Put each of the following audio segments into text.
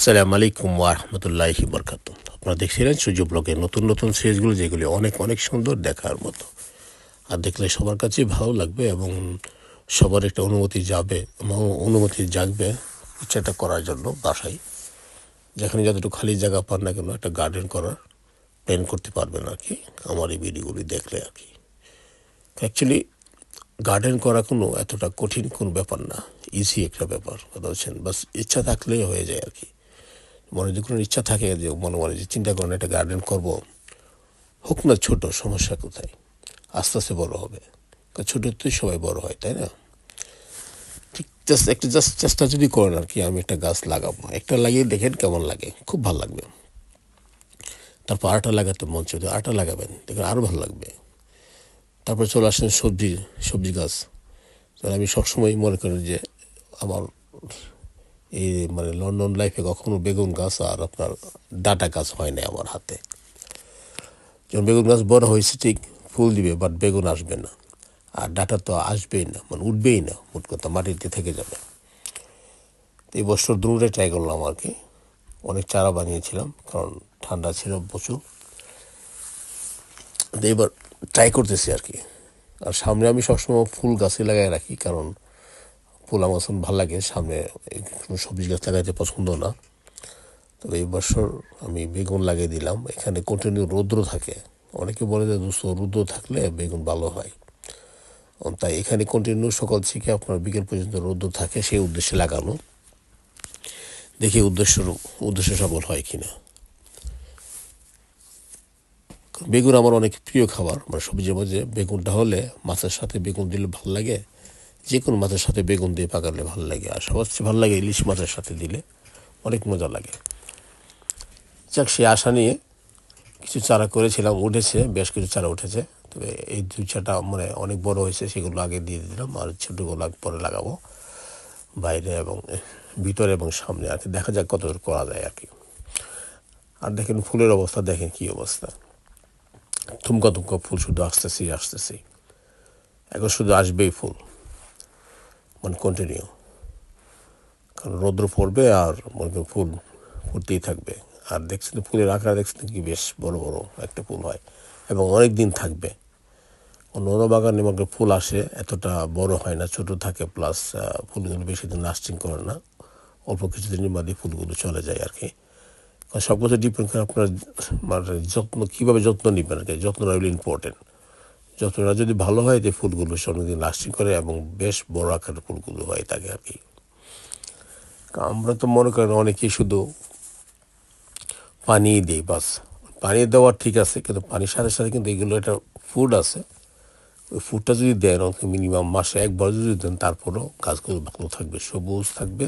আসসালামু আলাইকুম ওরহমতুল্লাহি বরকাত আপনারা দেখছিলেন সূর্য ব্লগের নতুন নতুন সিরিজগুলো, যেগুলি অনেক অনেক সুন্দর দেখার মতো। আর দেখলে সবার কাছেই ভালো লাগবে এবং সবার একটা অনুমতি যাবে অনুমতি জাগবে ইচ্ছাটা করার জন্য বাসায়। যেখানে যতটুকু খালি জায়গা পান না কেন, একটা গার্ডেন করার প্ল্যান করতে পারবেন আর কি, আমার এই ভিডিওগুলি দেখলে আর কি। অ্যাকচুয়ালি গার্ডেন করা কোনো এতটা কঠিন কোনো ব্যাপার না ইজি একটা ব্যাপার, কথা বলছেন। বাস ইচ্ছা থাকলেই হয়ে যায় আর কি। মনে যদি কোনো ইচ্ছা থাকে যে, মনে মনে যে চিন্তা করেন, একটা গার্ডেন করব, হোক না ছোট, সমস্যা কোথায়? আস্তে আস্তে বড় হবে। ছোটোতেই সবাই বড় হয়, তাই না? ঠিক জাস্ট একটা জাস্ট চেষ্টা যদি করেন আর কি, আমি একটা গাছ লাগাবো। একটা লাগিয়ে দেখেন কেমন লাগে। খুব ভালো লাগবে। তারপর আটা লাগাতে মন চলে আটা লাগাবেন দেখেন আরও ভালো লাগবে। তারপর চলে আসেন সবজি সবজি গাছ। তাহলে আমি সবসময় মনে করি যে, আমার এই মানে লন্ডন লাইফে কখনো বেগুন গাছ আর আপনার ডাটা গাছ হয় না আমার হাতে। যখন বেগুন গাছ বড় হয়েছে, ঠিক ফুল দিবে বাট বেগুন আসবে না। আর ডাটা তো আসবেই না মানে উঠবেই না, মোট কথা মাটিতে থেকে যাবে। এই বছর দুটোটাই ট্রাই করলাম আর কি। অনেক চারা বানিয়েছিলাম, কারণ ঠান্ডা ছিল প্রচুর। এবার ট্রাই করতেছি আর কি। আর সামনে আমি সবসময় ফুল গাছে লাগাই রাখি, কারণ ফুল আমার ভালো লাগে, সামনে কোনো সবজি গাছ লাগাইতে পছন্দ না। তবে এই বছর আমি বেগুন লাগিয়ে দিলাম। এখানে কন্টিনিউ রৌদ্র থাকে। অনেকে বলে যে দুশো রৌদ্র থাকলে বেগুন ভালো হয়। তাই এখানে কন্টিনিউ সকাল থেকে আপনার বিকেল পর্যন্ত রৌদ্র থাকে, সেই উদ্দেশ্যে লাগানো। দেখি উদ্দেশ্য উদ্দেশ্য সফল হয় কিনা। বেগুন আমার অনেক প্রিয় খাবার। মানে সবজির মধ্যে বেগুনটা হলে মাছের সাথে বেগুন দিলে ভালো লাগে। যে কোনো মাছের সাথে বেগুন দিয়ে পাকালে ভালো লাগে আর সবার চেয়ে ভালো লাগে ইলিশ মাছের সাথে দিলে অনেক মজা লাগে। যাক সে আশা নিয়ে কিছু চারা করেছিলাম, উঠেছে, বেশ কিছু চারা উঠেছে। তবে এই দুই চারটা মানে অনেক বড় হয়েছে, সেগুলো আগে দিয়ে দিলাম আর ছোটোগুলো পরে লাগাবো। বাইরে এবং ভিতরে এবং সামনে আর দেখা যাক কত করা যায় আর কি। আর দেখেন ফুলের অবস্থা, দেখেন কী অবস্থা। থুমকা থুমকা ফুল শুধু আসতেছি আসতেছি এখন শুধু আসবেই ফুল। মানে কন্টিনিউ কারণ রৌদ্র পড়বে আর মনে করেন ফুল ফুটতেই থাকবে। আর দেখছেন ফুলের আকার, দেখছেন কি বেশ বড় বড় একটা ফুল হয় এবং অনেক দিন থাকবে। অন্য অন্য বাগানে মনে ফুল আসে, এতটা বড় হয় না, ছোট থাকে প্লাস ফুলগুলো বেশি দিন লাস্টিং করে না। অল্প কিছুদিনের মধ্যে ফুলগুলো চলে যায় আর কি সব কিছু ডিপেন্ড করে আপনার মানে যত্ন, কীভাবে যত্ন নেবেন আর কি যত্নটা হলো ইম্পর্টেন্ট যত্নটা যদি ভালো হয় যে ফুলগুলো অনেকদিন লাস্টিং করে এবং বেশ বড় আকারের ফুলগুলো হয় থাকে আর কি আমরা তো মনে করেন অনেকেই শুধু পানি দিই, বাস। পানি দেওয়া ঠিক আছে, কিন্তু পানির সাথে সাথে কিন্তু এগুলো একটা ফুড আছে। ওই ফুডটা যদি দেন মিনিমাম মাসে একবার যদি দেন, তারপরেও গাছগুলো ভালো থাকবে, সবুজ থাকবে,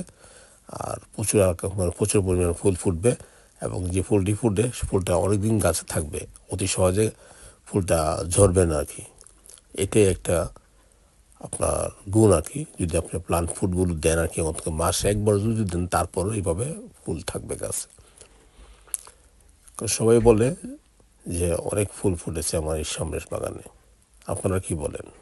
আর প্রচুর মানে প্রচুর পরিমাণে ফুল ফুটবে এবং যে ফুলটি ফুটবে ফুলটা অনেকদিন গাছে থাকবে। অতি সহজে ফুলটা ঝরবে না আর কি। এটাই একটা আপনার গুণ আর কি। যদি আপনি প্লান্ট ফুডগুলো দেন আর কি অন্তত মাসে একবার যদি দেন, তারপরও এইভাবে ফুল থাকবে গাছে। সবাই বলে যে, অনেক ফুল ফুটেছে আমার এই সামনের বাগানে। আপনারা কি বলেন?